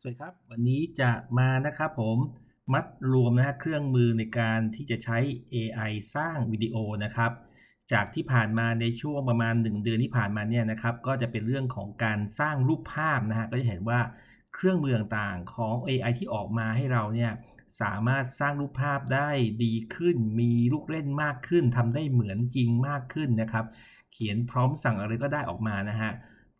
สวัสดีครับ วันนี้จะมานะครับผมมัดรวมนะฮะเครื่องมือในการที่จะใช้ AI สร้างวิดีโอนะครับ จากที่ผ่านมาในช่วงประมาณ 1 เดือนที่ผ่านมาเนี่ยนะครับ ก็จะเป็นเรื่องของการสร้างรูปภาพนะฮะก็จะเห็นว่าเครื่องมือต่างๆของ AI ที่ออกมาให้เราเนี่ยสามารถสร้างรูปภาพได้ดีขึ้น มีลูกเล่นมากขึ้นทำได้เหมือนจริงมากขึ้นนะครับ เขียนพร้อมสั่งอะไรก็ได้ออกมานะฮะ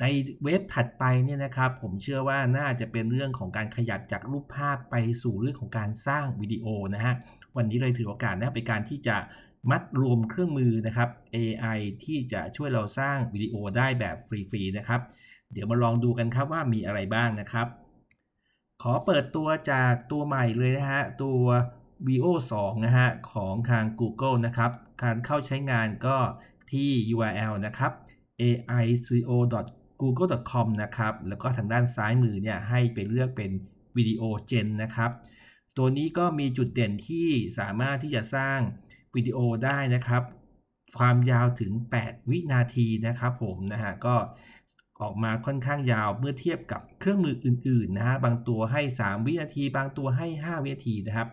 ในเว็บถัดไปเนี่ยนะครับผมเชื่อว่าน่าจะเป็นเรื่องของการขยับจากรูปภาพไปสู่เรื่องของการสร้างวิดีโอนะฮะวันนี้เลยถือโอกาสนะเป็นการที่จะมัดรวมเครื่องมือนะครับ AI ที่จะช่วยเราสร้างวิดีโอได้แบบฟรีๆนะครับ เดี๋ยวมาลองดูกันครับว่ามีอะไรบ้างนะครับ ขอเปิดตัวจากตัวใหม่เลยนะฮะตัว VO 2นะฮะของทาง Google นะครับ การเข้าใช้งานก็ที่ URL นะครับ AI Studio google.com นะครับ แล้วก็ทางด้านซ้ายมือเนี่ยให้ไปเลือกเป็นวิดีโอเจนนะครับ ตัวนี้ก็มีจุดเด่นที่สามารถที่จะสร้างวิดีโอได้นะครับ ความยาวถึง 8 วินาทีนะครับผมนะฮะก็ออกมาค่อนข้างยาวเมื่อเทียบกับเครื่องมืออื่นๆนะฮะบางตัวให้ 3 วินาที บางตัวให้ 5 วินาทีนะครับ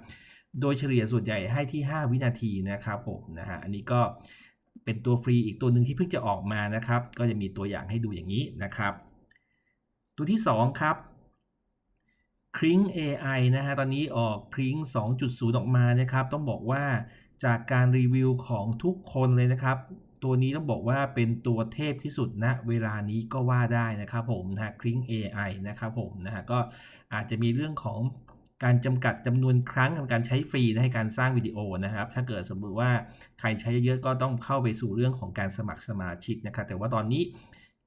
โดยเฉลี่ยส่วนใหญ่ให้ที่ 5 วินาทีนะครับผมนะฮะอันนี้ก็ เป็นตัวฟรีอีกตัวหนึ่งที่เพิ่งจะออกมานะครับ ก็จะมีตัวอย่างให้ดูอย่างนี้นะครับ ตัวที่ 2 ครับคริ้ง AI นะฮะตอนนี้ออกคริ้ง 2.0 ออกมานะครับ ต้องบอกว่าจากการรีวิวของทุกคนเลยนะครับ ตัวนี้ต้องบอกว่าเป็นตัวเทพที่สุดณนะเวลานี้ก็ว่าได้นะครับผมนะคริ้ง AI นะครับผมนะฮะก็อาจจะมีเรื่องของ การจำกัดจำนวนครั้งในการใช้ฟรีในการสร้างวิดีโอนะครับ ถ้าเกิดสมมติว่าใครใช้เยอะก็ต้องเข้าไปสู่เรื่องของการสมัครสมาชิกนะครับ แต่ว่าตอนนี้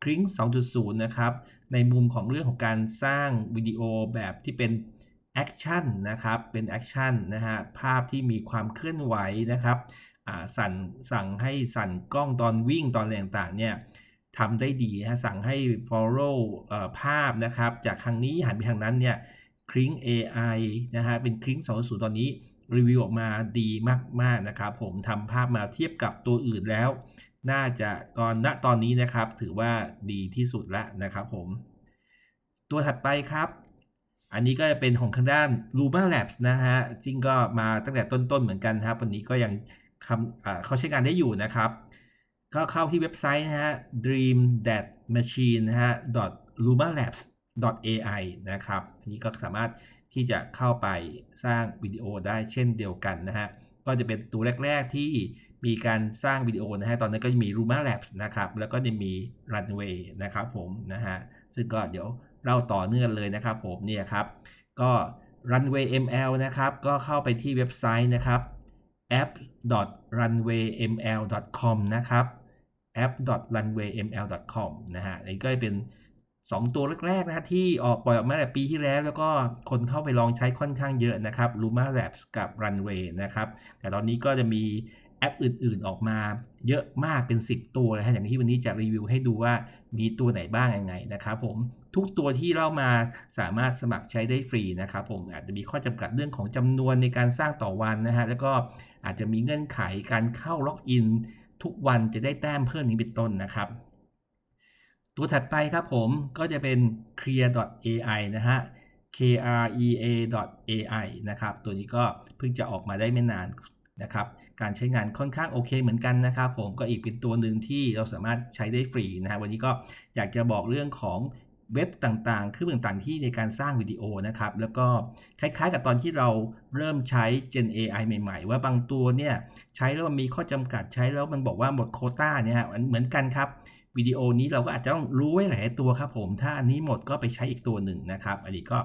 คริ้ง2.0 นะครับ ในมุมของเรื่องของการสร้างวิดีโอแบบที่เป็นแอคชั่นนะครับ เป็นแอคชั่นนะฮะ ภาพที่มีความเคลื่อนไหวนะครับสั่นสั่งให้สั่นกล้องตอนวิ่งตอนอะไรต่างๆเนี่ยทำได้ดีนะสั่งให้ follow ภาพนะครับ จากทางนี้หันไปทางนั้นเนี่ย คลิง AI นะฮะเป็นคลิง2.0 ตอนนี้รีวิวออกมาดีมาก ๆ นะครับ ผมทำภาพมาเทียบกับตัวอื่นแล้ว น่าจะตอนณตอนนี้นะครับ ถือว่าดีที่สุดล้วนะครับผม ตัวถัดไปครับ อันนี้ก็จะเป็นของทางด้าน Luma Labs นะฮะจริงก็มาตั้งแต่ต้น ๆ เหมือนกันครับ วันนี้ก็ยังคำเขาใช้งานได้อยู่นะครับ ก็เข้าที่เว็บไซต์นะฮะ dream that machine นะฮะ luma labs AI นะครับ อันนี้ก็สามารถที่จะเข้าไปสร้างวิดีโอได้เช่นเดียวกันนะฮะ ก็จะเป็นตัวแรก ๆ ที่มีการสร้างวิดีโอนะฮะ ตอนนั้นก็จะมี Luma Labs นะครับ แล้วก็จะมี Runway นะครับผมนะฮะ ซึ่งก็เดี๋ยวเล่าต่อเนื่องเลยนะครับผมเนี่ยครับ ก็ Runway ML นะครับ ก็เข้าไปที่เว็บไซต์นะครับ app.runwayml.com นะครับ app.runwayml.com นะฮะอันนี้ก็เป็น 2 ตัวแรกๆนะฮะที่ออกปล่อยออกมาแต่ปีที่แล้ว แล้วก็คนเข้าไปลองใช้ค่อนข้างเยอะนะครับ Luma Labs กับ Runway นะครับ แต่ตอนนี้ก็จะมีแอปอื่นๆออกมาเยอะมากเป็น 10 ตัวเลยฮะอย่างที่วันนี้จะรีวิวให้ดูว่ามีตัวไหนบ้างยังไงนะครับผมทุกตัวที่เล่ามาสามารถสมัครใช้ได้ฟรีนะครับผมอาจจะมีข้อจำกัดเรื่องของจำนวนในการสร้างต่อวันนะฮะแล้วก็อาจจะมีเงื่อนไขการเข้าล็อกอินทุกวันจะได้แต้มเพิ่มนี้เป็นต้นนะครับ ตัวถัดไปครับผมก็จะเป็น clear.ai นะฮะ krea.ai นะครับ ตัวนี้ก็เพิ่งจะออกมาได้ไม่นานนะครับ การใช้งานค่อนข้างโอเคเหมือนกันนะครับผมก็อีกเป็นตัวหนึ่งที่เราสามารถใช้ได้ฟรีนะฮะวันนี้ก็อยากจะบอกเรื่องของเว็บต่างๆ เครื่องมือต่างๆ ที่ในการสร้างวิดีโอนะครับ แล้วก็คล้ายๆ กับตอนที่เราเริ่มใช้ Gen AI ใหม่ ๆ ว่าบางตัวเนี่ยใช้แล้วมันมีข้อจำกัดใช้แล้วมันบอกว่าหมดโคต้าเนี่ยเหมือนกันครับ วิดีโอนี้เราก็อาจจะต้องรู้ไว้หลายตัวครับผม ถ้าอันนี้หมดก็ไปใช้อีกตัวหนึ่งนะครับ อันนี้ก็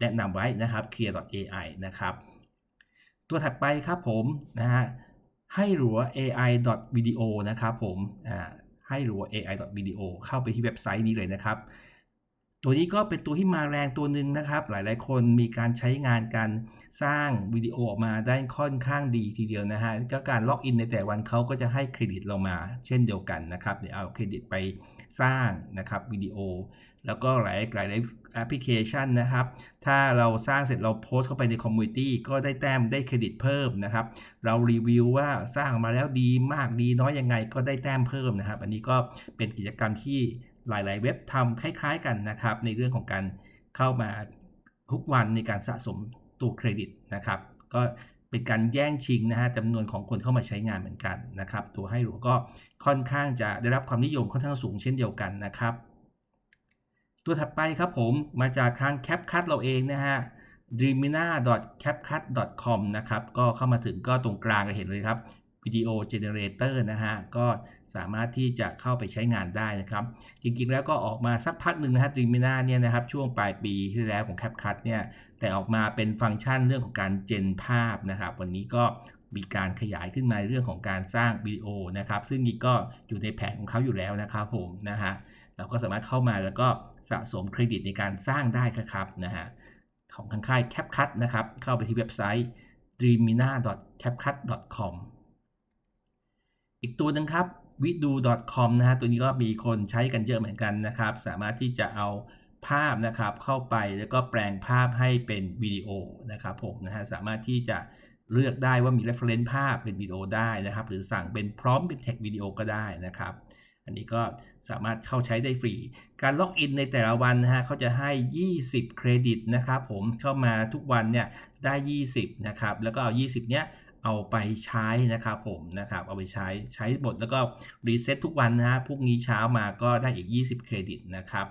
แนะนำไว้นะครับ clear.ai นะครับ ตัวถัดไปครับผมนะฮะให้หรัว ai.video นะครับผมอ่าให้หรัว ai.video เข้าไปที่เว็บไซต์นี้เลยนะครับ ตัวนี้ก็เป็นตัวที่มาแรงตัวหนึ่งนะครับ หลายๆ คนมีการใช้งานการสร้างวิดีโอออกมาได้ค่อนข้างดีทีเดียวนะฮะก็การล็อกอินในแต่วันเขาก็จะให้เครดิตเรามาเช่นเดียวกันนะครับเดี๋ยวเอาเครดิตไปสร้างนะครับวิดีโอ แล้วก็หลายหลายแอปพลิเคชันนะครับ ถ้าเราสร้างเสร็จเราโพสต์เข้าไปในคอมมูนิตี้ก็ได้แต้มได้เครดิตเพิ่มนะครับ เรารีวิวว่าสร้างมาแล้วดีมากดีน้อยยังไงก็ได้แต้มเพิ่มนะครับ อันนี้ก็เป็นกิจกรรมที่ หลาย ๆ เว็บทำคล้าย ๆ กันนะครับ ในเรื่องของการเข้ามาทุกวันในการสะสมตัวเครดิตนะครับ ก็เป็นการแย่งชิงนะฮะจำนวนของคนเข้ามาใช้งานเหมือนกันนะครับ ตัวให้หลัวก็ค่อนข้างจะได้รับความนิยมค่อนข้างสูงเช่นเดียวกันนะครับ ตัวถัดไปครับผมมาจากทาง CapCut เราเองนะฮะ dreamina.capcut.com นะครับ ก็เข้ามาถึงก็ตรงกลางเห็นเลยครับ วิดีโอเจเนเรเตอร์นะฮะ ก็สามารถที่จะเข้าไปใช้งานได้นะครับ จริงๆแล้วก็ออกมาสักพักหนึ่งนะฮะ Dreamina เนี่ยนะครับ ช่วงปลายปีที่แล้วของ CapCut เนี่ย แต่ออกมาเป็นฟังก์ชันเรื่องของการเจนภาพนะครับ วันนี้ก็มีการขยายขึ้นมาเรื่องของการสร้างวิดีโอนะครับ ซึ่งนี่ก็อยู่ในแผนของเขาอยู่แล้วนะครับผมนะฮะเราก็สามารถเข้ามาแล้วก็สะสมเครดิตในการสร้างได้ครับนะฮะของทางค่าย CapCut นะครับ เข้าไปที่เว็บไซต์ dreamina.capcut.com อีกตัวหนึ่งครับ vidu.com นะฮะตัวนี้ก็มีคนใช้กันเยอะเหมือนกันนะครับ สามารถที่จะเอาภาพนะครับเข้าไปแล้วก็แปลงภาพให้เป็นวิดีโอนะครับผมนะฮะสามารถที่จะเลือกได้ว่ามี reference ภาพเป็นวิดีโอได้นะครับ หรือสั่งเป็นพร้อมเป็น text วิดีโอก็ได้นะครับ อันนี้ก็สามารถเข้าใช้ได้ฟรี การล็อกอินในแต่ละวันนะฮะเขาจะให้ 20 เครดิตนะครับผมเข้ามาทุกวันเนี่ยได้ 20 นะครับ แล้วก็เอา 20 เนี้ย เอาไปใช้นะครับผมนะครับเอาไปใช้ใช้หมดแล้วก็รีเซ็ตทุกวันนะฮะพรุ่งนี้เช้ามาก็ได้อีก 20 เครดิตนะครับ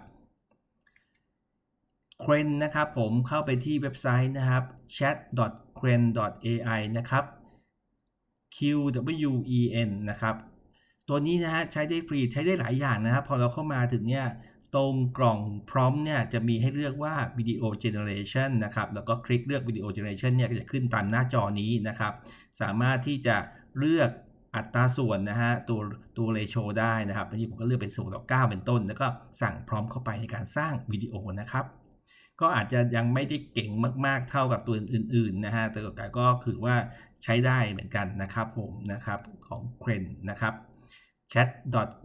เครนนะครับผมเข้าไปที่เว็บไซต์นะครับ chat.cren.ai นะครับ q w e n นะครับ ตัวนี้นะฮะใช้ได้ฟรีใช้ได้หลายอย่างนะครับพอเราเข้ามาถึงเนี่ย ตรงกล่องพร้อมเนี่ยจะมีให้เลือกว่า Video Generation นะครับ แล้วก็คลิกเลือก Video Generation เนี่ยก็จะขึ้นตามหน้าจอนี้นะครับ สามารถที่จะเลือกอัตราส่วนนะฮะตัวตัวเรโชได้นะครับอันนี้ผมก็เลือกเป็นส่วนต่อ9เป็นต้น แล้วก็สั่งพร้อมเข้าไปในการสร้างวิดีโอนะครับ ก็อาจจะยังไม่ได้เก่งมาก ๆ เท่ากับตัวอื่น ๆ นะฮะแต่ก็คือว่าใช้ได้เหมือนกันนะครับผมนะครับของเครนนะครับ chat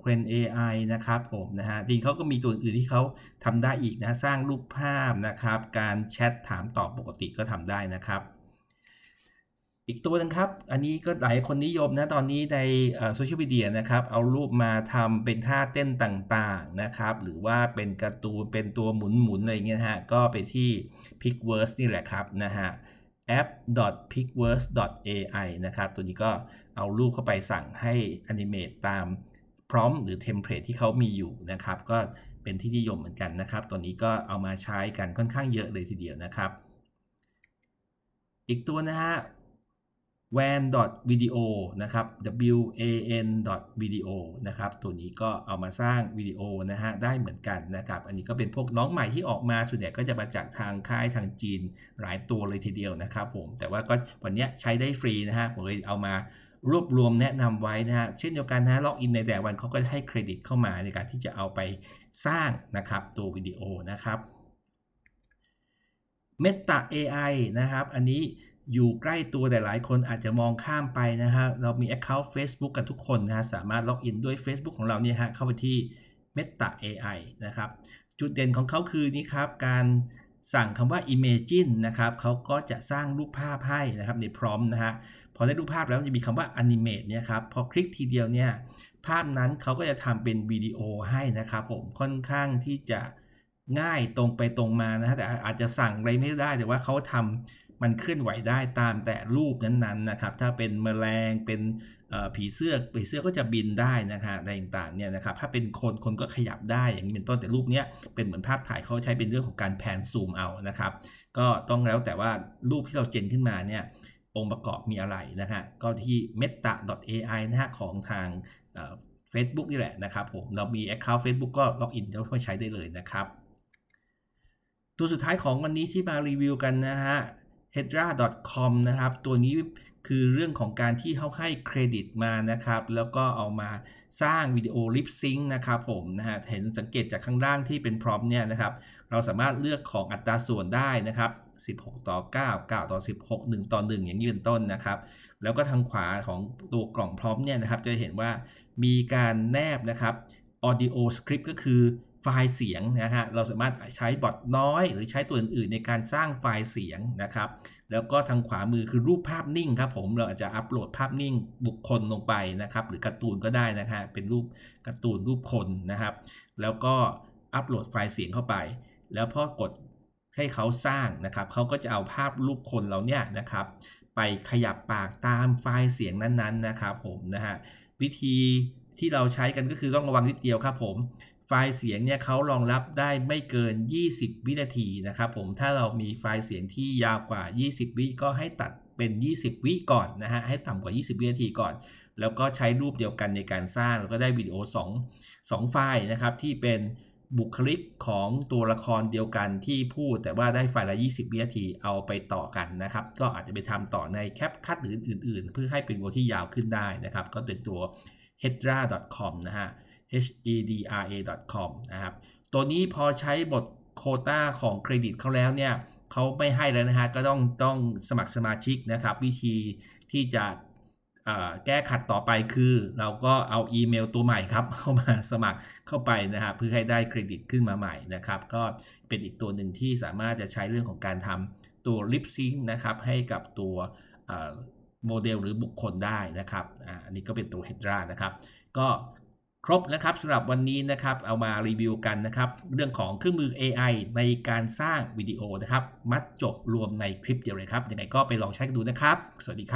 q u e n AI นะครับผมนะฮะจริงเขาก็มีตัวอื่นที่เขาทำได้อีกนะสร้างรูปภาพนะครับ การแชทถามตอบปกติก็ทำได้นะครับ อีกตัวนึงครับ อันนี้ก็หลายคนนิยมนะตอนนี้ในโซเชียลมีเดียนะครับ เอารูปมาทำเป็นท่าเต้นต่างๆนะครับ หรือว่าเป็นการ์ตูนเป็นตัวหมุนๆอะไรเงี้ยฮะ ก็ไปที่ Picverse นี่แหละครับนะฮะ app.picverse.ai นะครับ ตัวนี้ก็ เอารูปเข้าไปสั่งให้ animate ตามพร้อมหรือเทมเพลตที่เขามีอยู่นะครับ ก็เป็นที่นิยมเหมือนกันนะครับ ตัวนี้ก็เอามาใช้กันค่อนข้างเยอะเลยทีเดียวนะครับ อีกตัวนะฮะ wan video นะครับ w a n video นะครับ ตัวนี้ก็เอามาสร้างวิดีโอนะฮะ ได้เหมือนกันนะครับ อันนี้ก็เป็นพวกน้องใหม่ที่ออกมา ส่วนใหญ่ก็จะมาจากทางค่ายทางจีนหลายตัวเลยทีเดียวนะครับผม แต่ว่าก็วันนี้ใช้ได้ฟรีนะฮะ ผมเลยเอามา รวบรวมแนะนำไว้นะฮะเช่นเดียวกันนะล็อกอินในแต่วันเขาก็ให้เครดิตเข้ามาในการที่จะเอาไปสร้างนะครับตัววิดีโอนะครับ Meta AI นะครับ อันนี้อยู่ใกล้ตัวแต่หลายคนอาจจะมองข้ามไปนะฮะเรามี Account Facebook กันทุกคนนะฮะสามารถล็อกอินด้วย Facebook ของเราเนี่ยฮะเข้าไปที่ Meta AI นะครับ จุดเด่นของเขาคือนี่ครับ การสั่งคำว่า Imagine นะครับเขาก็จะสร้างรูปภาพให้นะครับในพร้อมนะฮะ พอได้รูปภาพแล้วจะมีคำว่า Animate เนี่ยครับ พอคลิกทีเดียวเนี่ย ภาพนั้นเขาก็จะทำเป็นวิดีโอให้นะครับผม ค่อนข้างที่จะง่ายตรงไปตรงมานะฮะแต่อาจจะสั่งอะไรไม่ได้ แต่ว่าเขาทำมันเคลื่อนไหวได้ตามแต่รูปนั้นๆนะครับ ถ้าเป็นแมลง เป็นผีเสื้อ ผีเสื้อก็จะบินได้นะครับอะไรต่างๆเนี่ยนะครับ ถ้าเป็นคน คนก็ขยับได้ อย่างนี้เป็นต้น แต่รูปนี้เป็นเหมือนภาพถ่ายเขาใช้เป็นเรื่องของการแพนซูมเอานะครับ ก็ต้องแล้วแต่ว่ารูปที่เราเจนขึ้นมาเนี่ย องค์ประกอบมีอะไรนะฮะก็ที่ meta.ai นะฮะของทางเฟซบุ๊กนี่แหละนะครับผมเรามี Account Facebook ก็ล็อกอินแล้วก็ใช้ได้เลยนะครับตัวสุดท้ายของวันนี้ที่มารีวิวกันนะฮะ hedra.com นะครับ ตัวนี้คือเรื่องของการที่เขาให้เครดิตมานะครับ แล้วก็เอามาสร้างวิดีโอลิปซิงค์นะครับผมนะฮะเห็นสังเกตจากข้างล่างที่เป็นพร้อมเนี่ยนะครับ เราสามารถเลือกของอัตราส่วนได้นะครับ 16 ต่อ 9 9 ต่อ 16 1 ต่อ 1 อย่างนี้เป็นต้นนะครับ แล้วก็ทางขวาของตัวกล่องพร้อมเนี่ยนะครับ จะเห็นว่ามีการแนบนะครับ audio script ก็คือไฟล์เสียงนะฮะ เราสามารถใช้บอทน้อย หรือใช้ตัวอื่นๆในการสร้างไฟล์เสียงนะครับ แล้วก็ทางขวามือคือรูปภาพนิ่งครับผม เราอาจจะอัปโหลดภาพนิ่งบุคคลลงไปนะครับ หรือการ์ตูนก็ได้นะฮะ เป็นรูปการ์ตูนรูปคนนะครับ แล้วก็อัปโหลดไฟล์เสียงเข้าไป แล้วพอกด ให้เขาสร้างนะครับเขาก็จะเอาภาพรูปคนเราเนี่ยนะครับไปขยับปากตามไฟล์เสียงนั้นๆนะครับผมนะฮะวิธีที่เราใช้กันก็คือต้องระวังนิดเดียวครับผมไฟล์เสียงเนี่ยเขารองรับได้ไม่เกิน 20 วินาทีนะครับผมถ้าเรามีไฟล์เสียงที่ยาวกว่า 20 วิก็ให้ตัดเป็น 20 วิก่อนนะฮะให้ต่ำกว่า 20 วินาทีก่อน แล้วก็ใช้รูปเดียวกันในการสร้างแล้วก็ได้วิดีโอ 2 2 ไฟล์นะครับที่เป็น บุคลิกของตัวละครเดียวกันที่พูดแต่ว่าได้ไฟล์ละ 20 วินาทีเอาไปต่อกันนะครับ ก็อาจจะไปทำต่อในแคปคัดหรืออื่น ๆ เพื่อให้เป็นวิดีโอที่ยาวขึ้นได้นะครับ ก็เป็นตัว hedra.com นะฮะ hedra.com นะครับ ตัวนี้พอใช้บทโคต้าของเครดิตเขาแล้วเนี่ยเขาไม่ให้แล้วนะฮะ ก็ต้องต้องสมัครสมาชิกนะครับ วิธีที่จะ แก้ขัดต่อไปคือ เราก็เอาอีเมลตัวใหม่ครับเข้ามาสมัครเข้าไปนะครับเพื่อให้ได้เครดิตขึ้นมาใหม่นะครับ ก็เป็นอีกตัวหนึ่งที่สามารถจะใช้เรื่องของการทำตัว lip sync นะครับให้กับตัวโมเดลหรือบุคคลได้นะครับอันนี้ก็เป็นตัว Hedra นะครับ ก็ครบนะครับสำหรับวันนี้นะครับเอามารีวิวกันนะครับ เรื่องของเครื่องมือ AI ในการสร้างวิดีโอนะครับ มัดจบรวมในคลิปเดียวเลยครับยังไงก็ไปลองใช้กันดูนะครับ สวัสดีครับ